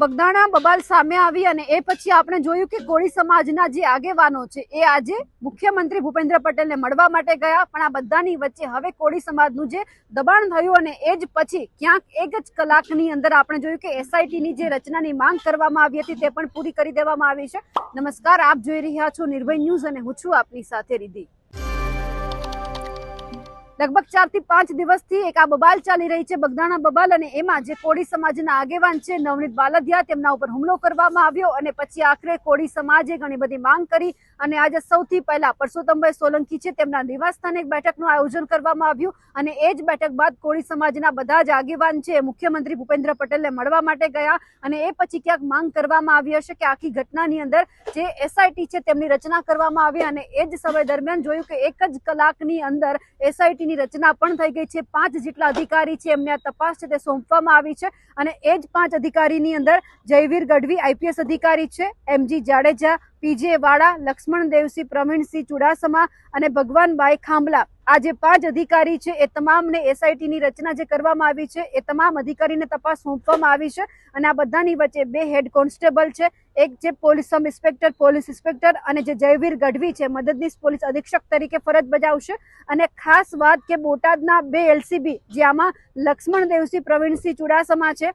બગદાણા બબાલ સામે આવી અને એ પછી આપણે જોયું કે કોળી સમાજના જે આગેવાનો છે, એ આજે મુખ્યમંત્રી ભૂપેન્દ્ર પટેલને મળવા માટે ગયા. પણ આ બધાની વચ્ચે હવે કોળી સમાજનું જે દબાણ થયું અને એ જ પછી ક્યાંક એક જ કલાકની અંદર આપણે જોયું કે એસઆઈટીની જે રચનાની માંગ કરવામાં આવી હતી તે પણ પૂરી કરી દેવામાં આવી છે. નમસ્કાર, આપ જોઈ રહ્યા છો નિર્ભય ન્યૂઝ અને હું છું આપની સાથે રીધી લગભગ ચારથી પાંચ દિવસથી એક આ બબાલ ચાલી રહી છે, બગદાણા બબાલ અને એમાં જે કોળી સમાજના આગેવાન છે, નવનીત બાલધિયા તેમના ઉપર હુમલો કરવામાં આવ્યો અને પછી આખરે કોળી સમાજે ઘણી બધી માંગ કરી અને આજે સૌથી પહેલા પરસોત્તમભાઈ સોલંકી છે, તેમના નિવાસસ્થાને એક બેઠકનું આયોજન કરવામાં આવ્યું અને એ જ બેઠક બાદ કોળી સમાજના બધા જ આગેવાન છે મુખ્યમંત્રી ભૂપેન્દ્ર પટેલને મળવા માટે ગયા અને એ પછી ક્યાંક માંગ કરવામાં આવી હશે કે આખી ઘટનાની અંદર જે એસઆઈટી છે, તેમની રચના કરવામાં આવી અને એ જ સમય દરમિયાન જોયું કે એક જ કલાકની અંદર એસઆઈટી ની રચના પણ થઈ ગઈ છે. પાંચ જેટલા અધિકારી છે એમને આ તપાસ છે તે સોંપવામાં આવી છે અને એ જ પાંચ અધિકારીની અંદર જયવીર ગઢવી આઈપીએસ અધિકારી છે, એમજી જાડેજા, પીજે વાળા, લક્ષ્મણ દેવસિંહ, પ્રવીણસિંહ ચુડાસમા અને ભગવાનભાઈ ખાંભલા. આ જે પાંચ અધિકારી છે, એ તમામને એસઆઈટી ની રચના જે કરવામાં આવી છે, એ તમામ અધિકારીને તપાસ સોંપવામાં આવી છે અને આ બધાની વચ્ચે બે હેડ કોન્સ્ટેબલ છે, એક જે police sub inspector, police inspector અને જે જયવીર ગઢવી છે, મદદનીશ પોલીસ અધિક્ષક તરીકે ફરજ બજાવશે. અને ખાસ વાત કે બોટાદના બે એલસીબી જે આમાં લક્ષ્મણ દેવસિંહ પ્રવીણસિંહ ચુડાસમા છે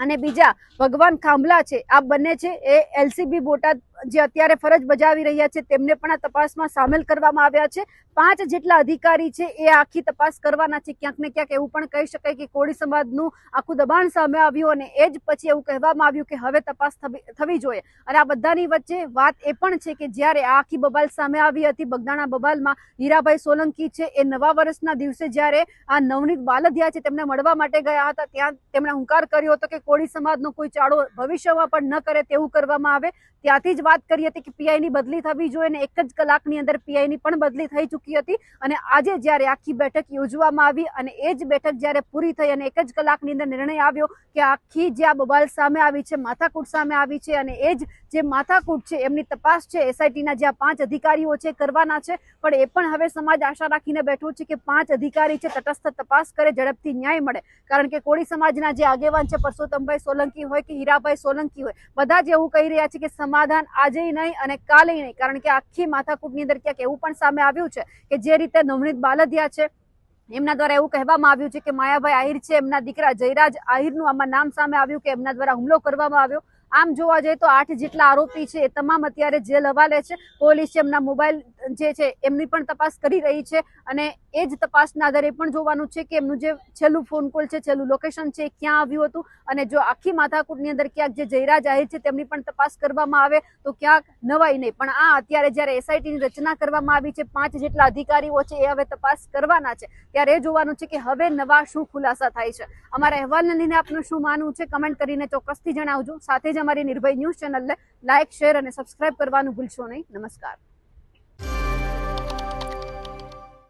અને બીજા ભગવાન ખાંભલા છે, આ બંને છે, એ એલસીબી બોટાદ જે અત્યારે ફરજ બજાવી રહ્યા છે, તેમને પણ આ તપાસમાં સામેલ કરવામાં આવ્યા છે. પાંચ જેટલા અધિકારી છે, એ આખી તપાસ કરવાના છે. ક્યાંક ને ક્યાંક એવું પણ કહી શકાય કે કોળી સમાજનું આખું દબાણ સામે આવ્યું અને એ જ પછી એવું કહેવામાં આવ્યું કે હવે તપાસ થવી જોઈએ. અને આ બધાની વચ્ચે વાત એ પણ છે કે જ્યારે આ આખી બબાલ સામે આવી હતી, બગદાણા બબાલમાં હીરાભાઈ સોલંકી છે, એ નવા વર્ષના દિવસે જ્યારે આ નવનીત બાલધિયા છે, તેમને મળવા માટે ગયા હતા, ત્યાં તેમણે હુંકાર કર્યો હતો કે કોળી સમાજનો કોઈ ચાળો ભવિષ્યમાં પણ ન કરે તેવું કરવામાં આવે. ત્યાંથી જ વાત કરી હતી કે પીઆઈની બદલી થવી જોઈએ અને એક જ કલાકની અંદર પીઆઈની પણ બદલી થઈ ચૂકી હતી. અને આજે જ્યારે આખી બેઠક યોજવામાં આવી અને એ જ બેઠક જ્યારે પૂરી થઈ અને એક જ કલાકની અંદર નિર્ણય આવ્યો કે આખી જે આ બબાલ સામે આવી છે, માથાકૂટ સામે આવી છે અને એ જ જે માથાકૂટ છે એમની તપાસ છે, એસઆઈટીના જે આ પાંચ અધિકારીઓ છે કરવાના છે, પણ એ પણ હવે સમાજ આશા રાખીને બેઠો છે કે પાંચ અધિકારી છે તટસ્થ તપાસ કરે, ઝડપથી ન્યાય મળે. કારણ કે કોળી સમાજના જે આગેવાન છે પરસોત્તમભાઈ સોલંકી હોય કે હીરાભાઈ સોલંકી હોય, બધા જ એવું કહી રહ્યા છે કે સમાધાન આજે નહીં અને કાલે નહીં. કારણ કે આખી માથાકૂટની અંદર ક્યાંક એવું પણ સામે આવ્યું છે કે જે રીતે નવનીત બાલદિયા છે, એમના દ્વારા એવું કહેવામાં આવ્યું છે કે માયાભાઈ આહિર છે, એમના દીકરા જયરાજ આહિરનું આમાં નામ સામે આવ્યું કે એમના દ્વારા હુમલો કરવામાં આવ્યો. આમ જોવા જઈએ તો આઠ જેટલા આરોપી છે એ તમામ અત્યારે જેલ હવાલે છે. પોલીસ એમના મોબાઈલ જે છે, એમની પણ તપાસ કરી રહી છે અને એ જ તપાસના આધારે પણ જોવાનું છે કે એમનું જે છેલ્લું ફોન કોલ છે, છેલ્લું લોકેશન છે ક્યાં આવ્યું હતું અને જો આખી માથાકૂટની અંદર ક્યાંક જે જયરા જાહેર છે તેમની પણ તપાસ કરવામાં આવે તો ક્યાંક નવાઈ નહીં. પણ આ અત્યારે જ્યારે એસઆઈટીની રચના કરવામાં આવી છે, પાંચ જેટલા અધિકારીઓ છે એ હવે તપાસ કરવાના છે, ત્યારે એ જોવાનું છે કે હવે નવા શું ખુલાસા થાય છે. અમારા અહેવાલને લઈને આપનું શું માનવું છે કમેન્ટ કરીને ચોક્કસથી જણાવજો. સાથે જ અમારી નિર્ભય ન્યૂઝ ચેનલને લાઇક શેર અને સબસ્ક્રાઇબ કરવાનું ભૂલશો નહીં. નમસ્કાર.